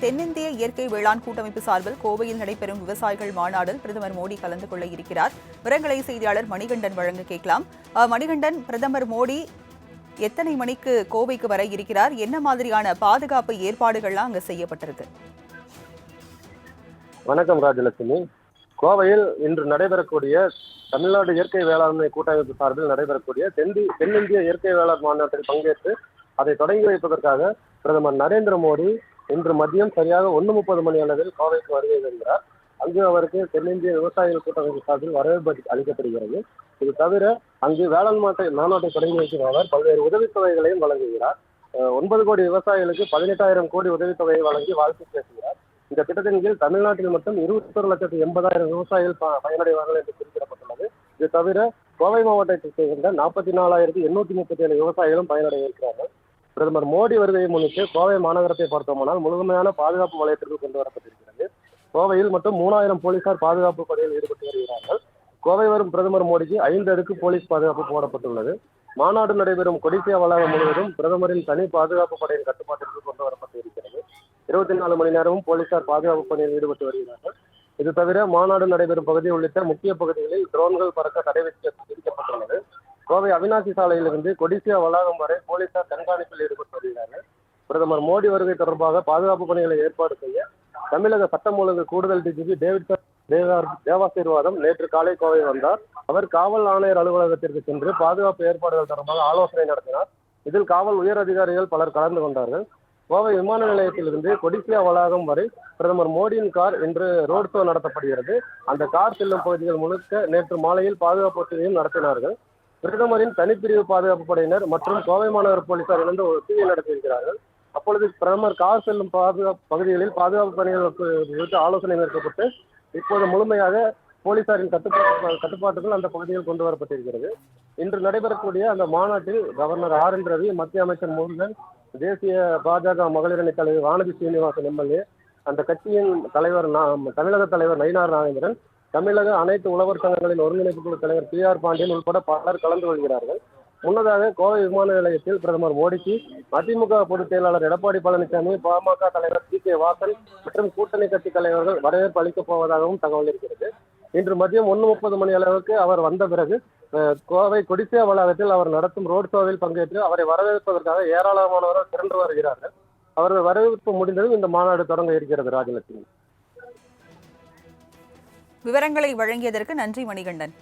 தென்னிந்திய இயற்கை வேளாண் கூட்டமைப்பு சார்பில் கோவையில் நடைபெறும் விவசாயிகள் மாநாடில் பிரதமர் மோடி கலந்து கொள்ள இருக்கிறார். விவரங்களை செய்தியாளர் மணிகண்டன் வழங்க கேட்கலாம். மணிகண்டன் பிரதமர் மோடி எத்தனை மணிக்கு கோவைக்கு வர இருக்கிறார்? என்ன மாதிரியான பாதுகாப்பு ஏற்பாடுகள்லாம் அங்கு செய்யப்பட்டிருக்கு? வணக்கம் ராஜலட்சுமி. கோவையில் இன்று நடைபெறக்கூடிய தமிழ்நாடு இயற்கை வேளாண்மை கூட்டமைப்பு சார்பில் நடைபெறக்கூடிய தெந்தி தென்னிந்திய இயற்கை வேளாண் மாநாட்டில் பங்கேற்று அதை தொடங்கி வைப்பதற்காக பிரதமர் நரேந்திர மோடி இன்று மதியம் சரியாக ஒன்று முப்பது மணி அளவில் கோவைக்கு வருகை தருகிறார் அங்கு அவருக்கு தென்னிந்திய விவசாயிகள் கூட்டமைப்பு சார்பில் வரவேற்பு அளிக்கப்படுகிறது. இது தவிர அங்கு வேளாண் மாட்டை மாநாட்டை தொடங்கி வைக்கும் அவர் பல்வேறு உதவித்தொகைகளையும் வழங்குகிறார். ஒன்பது கோடி விவசாயிகளுக்கு பதினெட்டாயிரம் கோடி உதவித்தொகையை வழங்கி வாழ்த்து பேசுகிறார். இந்த திட்டத்தின் கீழ் தமிழ்நாட்டில் மட்டும் இருபத்தொரு லட்சத்து எண்பதாயிரம் விவசாயிகள் பயனடைவார்கள் என்று குறிப்பிடப்பட்டுள்ளது. இது தவிர கோவை மாவட்டத்தை சேர்ந்த நாற்பத்தி நாலாயிரத்தி எண்ணூத்தி முப்பத்தி ஏழு விவசாயிகளும் பயனடைய இருக்கிறார்கள் பிரதமர் மோடி வருகையை முன்னிட்டு கோவை மாநகரத்தை பார்த்தோமானால் முழுமையான பாதுகாப்பு வளையத்திற்கு கொண்டு வரப்பட்டிருக்கிறது. கோவையில் மட்டும் மூணாயிரம் போலீசார் பாதுகாப்பு பணியில் ஈடுபட்டு வருகிறார்கள். கோவை வரும் பிரதமர் மோடிக்கு ஐந்து அடுக்கு போலீஸ் பாதுகாப்பு போடப்பட்டுள்ளது. மாநாடு நடைபெறும் கொடிசியா வளாகம் முழுவதும் பிரதமரின் தனி பாதுகாப்பு படையின் கட்டுப்பாட்டிற்கு கொண்டு வரப்பட்டு இருக்கிறது இருபத்தி நாலு மணி நேரமும் போலீசார் பாதுகாப்பு பணியில் ஈடுபட்டு வருகிறார்கள். இது தவிர மாநாடு நடைபெறும் பகுதி உள்ளிட்ட முக்கிய பகுதிகளில் ட்ரோன்கள் பறக்க தடை விதிக்கப்பட்டுள்ளது. கோவை அவினாசி சாலையிலிருந்து கொடிசியா வளாகம் வரை போலீசார் கண்காணிப்பில் ஈடுபட்டு வருகிறார்கள். பிரதமர் மோடி வருகை தொடர்பாக பாதுகாப்பு பணிகளை ஏற்பாடு செய்ய தமிழக சட்டம் ஒழுங்கு கூடுதல் டிஜிபி டேவிட் தேவாசீர்வாதம் நேற்று காலை கோவை வந்தார். அவர் காவல் ஆணையர் அலுவலகத்திற்கு சென்று பாதுகாப்பு ஏற்பாடுகள் தொடர்பாக ஆலோசனை நடத்தினார். இதில் காவல் உயர் அதிகாரிகள் பலர் கலந்து கொண்டார்கள். கோவை விமான நிலையத்திலிருந்து கொடிசியா வளாகம் வரை பிரதமர் மோடியின் கார் இன்று ரோட் ஷோ நடத்தப்படுகிறது. அந்த கார் செல்லும் பகுதிகள் முழுக்க நேற்று மாலையில் பாதுகாப்பு ஒத்திகையும் நடத்தினார்கள். பிரதமரின் தனிப்பிரிவு பாதுகாப்பு படையினர் மற்றும் கோவை மாநகர போலீசார் இணைந்து ஒரு ஒத்திகை நடத்தியிருக்கிறார்கள். அப்பொழுது பிரதமர் கார் செல்லும் பாதுகாப்பு பகுதிகளில் பாதுகாப்பு பணிகள் குறித்து ஆலோசனை மேற்கப்பட்டு இப்போது முழுமையாக போலீசாரின் கட்டுப்பாட்டு கட்டுப்பாட்டுகள் அந்த பகுதியில் கொண்டு வரப்பட்டிருக்கிறது. இன்று நடைபெறக்கூடிய அந்த மாநாட்டில் கவர்னர் ஆர் என் ரவி மத்திய அமைச்சர் முருகன் தேசிய பாஜக மகளிரணி தலைவர் வானதி சீனிவாசன் எம்எல்ஏ அந்த கட்சியின் தலைவர் தமிழக தலைவர் நயினார் நாகேந்திரன் தமிழக அனைத்து உழவர் சங்கங்களின் ஒருங்கிணைப்பு குழு தலைவர் பி ஆர் பாண்டியன் உட்பட பலர் கலந்து கொள்கிறார்கள். முன்னதாக கோவை விமான நிலையத்தில் பிரதமர் மோடிக்கு அதிமுக பொதுச் செயலாளர் எடப்பாடி பழனிசாமி பாமக தலைவர் சி கே வாசன் மற்றும் கூட்டணி கட்சி தலைவர்கள் வரவேற்பு அளிக்கப் போவதாகவும் தகவல் இருக்கிறது. இன்று மதியம் ஒன்று முப்பது மணி அளவுக்கு அவர் வந்த பிறகு அஹ், கோவை கொடிசியா வளாகத்தில் அவர் நடத்தும் ரோட் ஷோவில் பங்கேற்று அவரை வரவேற்பதற்காக ஏராளமானவர்கள் திரண்டு வருகிறார்கள். அவர்கள் வரவேற்பு முடிந்ததும் இந்த மாநாடு தொடங்க இருக்கிறது ராஜலட்சுமி. விவரங்களை வழங்கியதற்கு நன்றி மணிகண்டன்.